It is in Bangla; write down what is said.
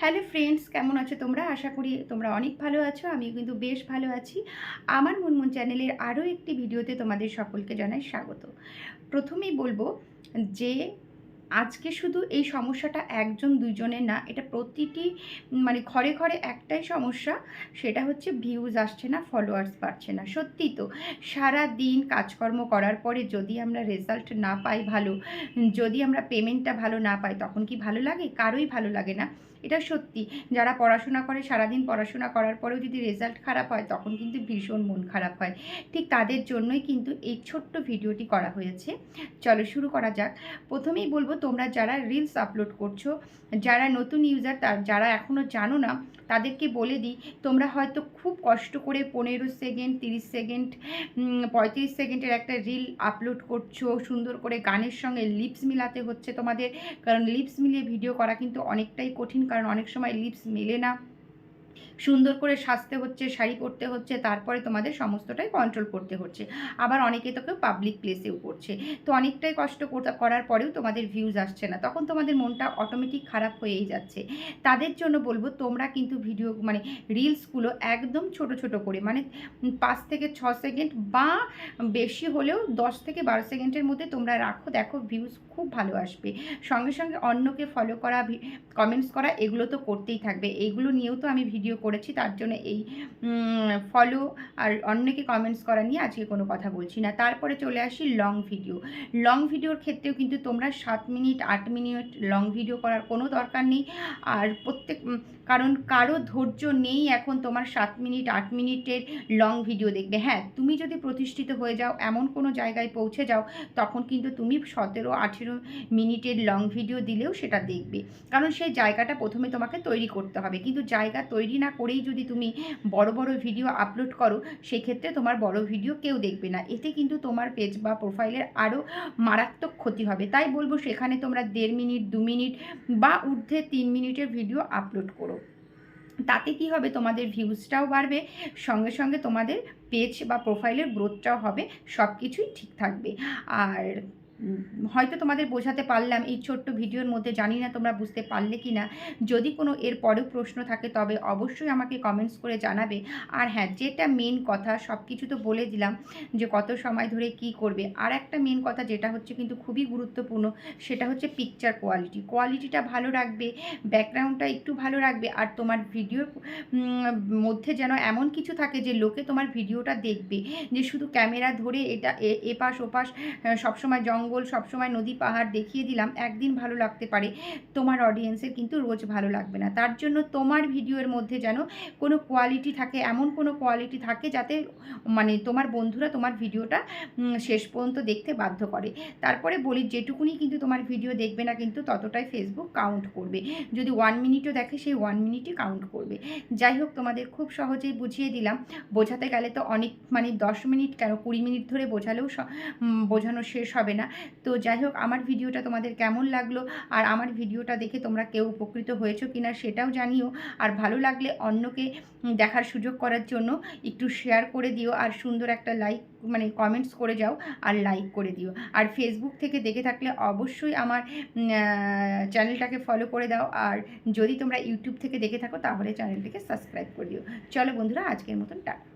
হ্যালো ফ্রেন্ডস কেমন আছো তোমরা? আশা করি তোমরা অনেক ভালো আছো আমি কিন্তু বেশ ভালো আছি। আমার মুনমুন চ্যানেলের আরও একটি ভিডিওতে তোমাদের সকলকে জানাই স্বাগত। প্রথমেই বলব যে আজকে শুধু এই সমস্যাটা একজন দুজনের না, এটা প্রতিটি মানে ঘরে ঘরে একটাই সমস্যা, সেটা হচ্ছে ভিউজ আসছে না ফলোয়ার্স বাড়ছে না। সত্যি তো সারা দিন কাজকর্ম করার পরে যদি আমরা রেজাল্ট না পাই ভালো, যদি আমরা পেমেন্টটা ভালো না পাই, তখন কি ভালো লাগে? কারোই ভালো লাগে না। এটা সত্যি, যারা পড়াশোনা করে, সারাদিন পড়াশোনা করার পরেও যদি রেজাল্ট খারাপ হয়, তখন কিন্তু ভীষণ মন খারাপ হয়। ঠিক তাদের জন্যই কিন্তু এই ছোট্ট ভিডিওটি করা হয়েছে। চলো শুরু করা যাক। প্রথমেই বলব তোমরা যারা রিলস আপলোড করছ, যারা নতুন ইউজার তার যারা এখনও জানো না, তাদেরকে বলে দিই, তোমরা হয়তো খুব কষ্ট করে পনেরো সেকেন্ড তিরিশ সেকেন্ড পঁয়ত্রিশ সেকেন্ডের একটা রিল আপলোড করছ, সুন্দর করে গানের সঙ্গে লিপস মিলাতে হচ্ছে তোমাদের। কারণ লিপস মিলিয়ে ভিডিও করা কিন্তু অনেকটাই কঠিন, কারণ অনেক সময় লিপস মেলে না। সুন্দর করে সাজতে হচ্ছে, শাড়ি পরতে হচ্ছে, তারপরে তোমাদের সমস্তটাই কন্ট্রোল করতে হচ্ছে। আবার অনেকে তোকে পাবলিক প্লেসেও করছে তো অনেকটাই কষ্ট করার পরেও তোমাদের ভিউজ আসছে না। তখন তোমাদের মনটা অটোমেটিক খারাপ হয়েই যাচ্ছে। তাদের জন্য বলব, তোমরা কিন্তু ভিডিও মানে রিলসগুলো একদম ছোট ছোট করে মানে পাঁচ থেকে ছ সেকেন্ড বা বেশি হলেও দশ থেকে বারো সেকেন্ডের মধ্যে তোমরা রাখো, দেখো ভিউজ খুব ভালো আসবে। সঙ্গে সঙ্গে অন্যকে ফলো করা কমেন্টস করা, এগুলো তো করতেই থাকবে। এইগুলো নিয়েও তো আমি ভিডিও করেছি, তার জন্য এই ফলো আর অন্যকে কমেন্টস করা নিয়ে আজকে কোনো কথা বলছি না। তারপরে চলে আসি লং ভিডিও লং ভিডিওর ক্ষেত্রেও কিন্তু তোমরা সাত মিনিট, আট মিনিট লং ভিডিও করার কোনো দরকার নেই। আর প্রত্যেক কারণ কারও ধৈর্য নেই এখন তোমার সাত মিনিট, আট মিনিটের লং ভিডিও দেখবে। হ্যাঁ তুমি যদি প্রতিষ্ঠিত হয়ে যাও, এমন কোনো জায়গায় পৌঁছে যাও, তখন কিন্তু তুমি সতেরো, আঠেরো মিনিটের লং ভিডিও দিলেও সেটা দেখবে। কারণ সেই জায়গাটা প্রথমে তোমাকে তৈরি করতে হবে। কিন্তু জায়গা তৈরি না করেই যদি তুমি বড় বড় ভিডিও আপলোড করো, সেক্ষেত্রে তোমার বড় ভিডিও কেউ দেখবে না। এতে কিন্তু তোমার পেজ বা প্রোফাইলের আরও মারাত্মক ক্ষতি হবে। তাই বলব সেখানে তোমরা দেড় মিনিট, দু মিনিট বা ঊর্ধ্বে তিন মিনিটের ভিডিও আপলোড করো। তাতে কি হবে? তোমাদের ভিউজটাও বাড়বে, সঙ্গে সঙ্গে তোমাদের পেজ বা প্রোফাইলের গ্রোথটাও হবে সব কিছুই ঠিক থাকবে। আর হয়তো তোমাদের বোঝাতে পারলাম, এই ছোট্ট ভিডিওর মধ্যে জানি না তোমরা বুঝতে পারলে কি না যদি কোনো এর পরেও প্রশ্ন থাকে, তবে অবশ্যই আমাকে কমেন্টস করে জানাবে। আর হ্যাঁ যেটা মেন কথা সব কিছু তো বলে দিলাম যে কত সময় ধরে কি করবে। আর একটা মেন কথা যেটা হচ্ছে কিন্তু খুবই গুরুত্বপূর্ণ, সেটা হচ্ছে পিকচার কোয়ালিটি কোয়ালিটিটা ভালো রাখবে ব্যাকগ্রাউন্ডটা একটু ভালো রাখবে, আর তোমার ভিডিওর মধ্যে যেন এমন কিছু থাকে যে লোকে তোমার ভিডিওটা দেখবে। যে শুধু ক্যামেরা ধরে এটা এপাশ ওপাশ সবসময় জঙ্গল জঙ্গল সবসময় নদী, পাহাড় দেখিয়ে দিলাম, একদিন ভালো লাগতে পারে। তোমার অডিয়েন্সের কিন্তু রোজ ভালো লাগবে না। তার জন্য তোমার ভিডিওর মধ্যে যেন কোনো কোয়ালিটি থাকে, এমন কোনো কোয়ালিটি থাকে যাতে মানে তোমার বন্ধুরা তোমার ভিডিওটা শেষ পর্যন্ত দেখতে বাধ্য করে। তারপরে বলি, যেটুকুনি কিন্তু তোমার ভিডিও দেখবে না কিন্তু ততটাই ফেসবুক কাউন্ট করবে। যদি ওয়ান মিনিটও দেখে, সেই ওয়ান মিনিটই কাউন্ট করবে। যাই হোক, তোমাদের খুব সহজেই বুঝিয়ে দিলাম। বোঝাতে গেলে তো অনেক মানে দশ মিনিট কেন, কুড়ি মিনিট ধরে বোঝালেও বোঝানো শেষ হবে না। তো যাই হোক, আমার ভিডিওটা তোমাদের কেমন লাগল আর আমার ভিডিওটা দেখে তোমরা কেউ উপকৃত হয়েছো কি না সেটাও জানিও। আর ভালো লাগলে অন্যকে দেখার সুযোগ করার জন্য একটু শেয়ার করে দিও আর সুন্দর একটা লাইক মানে কমেন্টস করে যাও আর লাইক করে দিও। আর ফেসবুক থেকে দেখে থাকলে অবশ্যই আমার চ্যানেলটাকে ফলো করে দাও। আর যদি তোমরা ইউটিউব থেকে দেখে থাকো, তাহলে চ্যানেলটিকে সাবস্ক্রাইব করে দিও। চলো বন্ধুরা, আজকের মতন টাটা